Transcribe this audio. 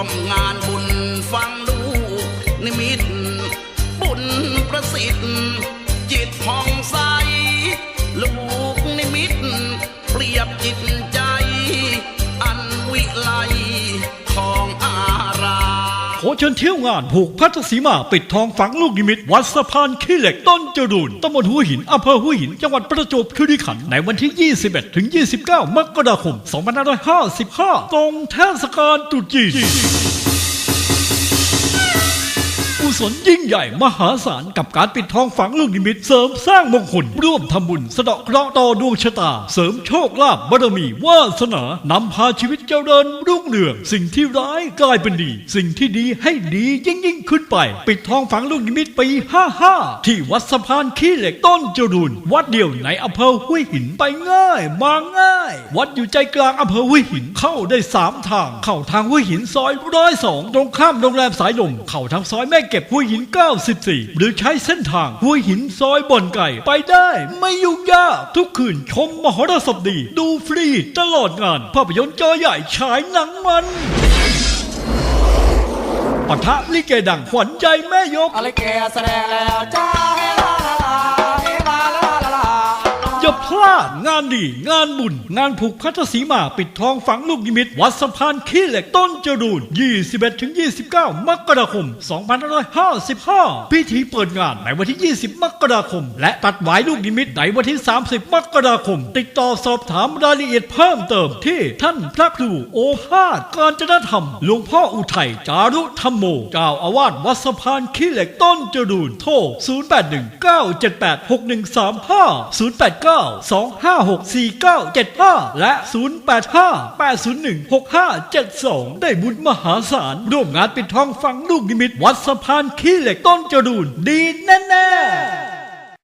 อมงานบุญฟังลูกนิมิต บุญประสิทธิ์ จิตผ่องใส ขอเชิญเที่ยวงานผูกพัทสีมาปิดทองฝังลูกนิมิต วัดสะพานขี้เหล็กต้นจรุนตำบลหัวหินอำเภอหัวหินจังหวัดประจวบคีรีขันธ์ในวันที่ 21 ถึง 29 มกราคม 2555 ตรงเทศกาลตรุษจีน ศลยิ่งใหญ่มหาศาลกับการปิดทองฝังลูกนิมิตเสริมสร้างมงคลร่วมทำบุญสะเดาะเคราะห์ต่อดวงชะตา เสริมโชคลาภบารมีวาสนานำพาชีวิตเจริญรุ่งเรือง สิ่งที่ร้ายกลายเป็นดี สิ่งที่ดีให้ดียิ่งยิ่งขึ้นไป ปิดทองฝังลูกนิมิตปี 55 ที่วัดสะพานขี้เหล็กต้นจรูนวัดเดียวในอำเภอห้วยหินไปง่าย มาง่าย วัดอยู่ใจกลางอำเภอห้วยหินเข้าได้สามทาง เข้าทางห้วยหินซอยร้อยสองตรงข้ามโรงแรมสายลมเข้าทางซอยแม่เก็บหัวยหิน 94 หรือใช้เส้นทางหัวยหินซอยบ่อนไก่ ไปได้ไม่ยุ่งยาก ทุกคืนชมมหรสพดี ดูฟรีตลอดงาน ภาพยนตร์จอใหญ่ฉายหนังมันปะทะลิเกดังขวัญใจแม่ยกอะไรแกแสดงแล้วจ้า พลาด งานดี งานบุญ งานผูกพัทสีมาปิดทองฝังลูกนิมิต วัดสะพานขี้เหล็กต้นจรูน21-29 มกราคม 2555 พิธีเปิดงานในวันที่ 20 มกราคม และตัดหวายลูกนิมิตในวันที่ 30 มกราคม ติดต่อสอบถามรายละเอียดเพิ่มเติมที่ท่านพระครูโอภาสการจนธรรมหลวงพ่ออุทัยจารุธรรมโมเจ้าอาวาสวัดสะพานขี้เหล็กต้นจรูนโทร 0819786135 089 2564975 และ 085-801-6572 ได้บุญมหาศาล ร่วมงานปิดทองฝังลูกนิมิต วัดสะพานขี้เหล็กต้นจรูนดีแน่ ๆ